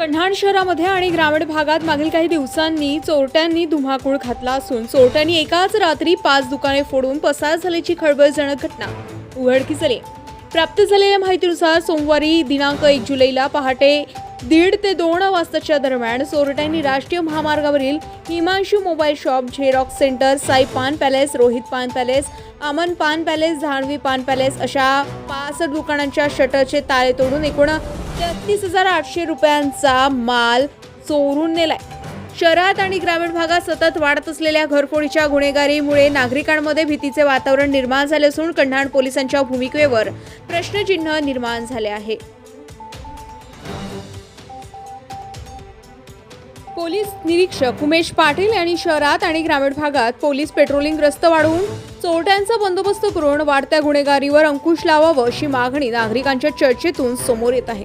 कन्हाण शहरामध्ये आणि ग्रामीण भागात मागील काही दिवसांनी चोरट्यांनी धुमाकूळ घातला असून चोरट्यांनी एकाच रात्री पाच दुकाने फोडून पसार झाल्याची खळबळजनक घटना उघडकीस आली प्राप्त झालेल्या माहितीनुसार सोमवारी दिनांक एक जुलैला पहाटे दीड ते दोन वाजताच्या दरम्यान चोरट्यांनी राष्ट्रीय महामार्गावरील Himanshu mobile shop xerox centre Sai paan palace Rohit पान पॅलेस अमन पान पॅलेस जान्हवी पान पॅलेस अशा पाच दुकानांच्या शटरचे ताळे तोडून एकूण तेहतीस हजार आठशे रुपयांचा माल चोरून नेलाय. शहरात आणि ग्रामीण भागात सतत वाढत असलेल्या घरफोडीच्या गुन्हेगारीमुळे नागरिकांमध्ये भीतीचे वातावरण निर्माण झाले असून कन्हाण पोलिसांच्या भूमिकेवर प्रश्नचिन्ह निर्माण झाले आहे. पोलीस निरीक्षक उमेश पाटील यांनी शहरात आणि ग्रामीण भागात पोलीस पेट्रोलिंग रस्त वाढवून चोरट्यांचा बंदोबस्त करून वाढत्या गुन्हेगारीवर अंकुश लावावं अशी मागणी नागरिकांच्या चर्चेतून समोर येत आहे.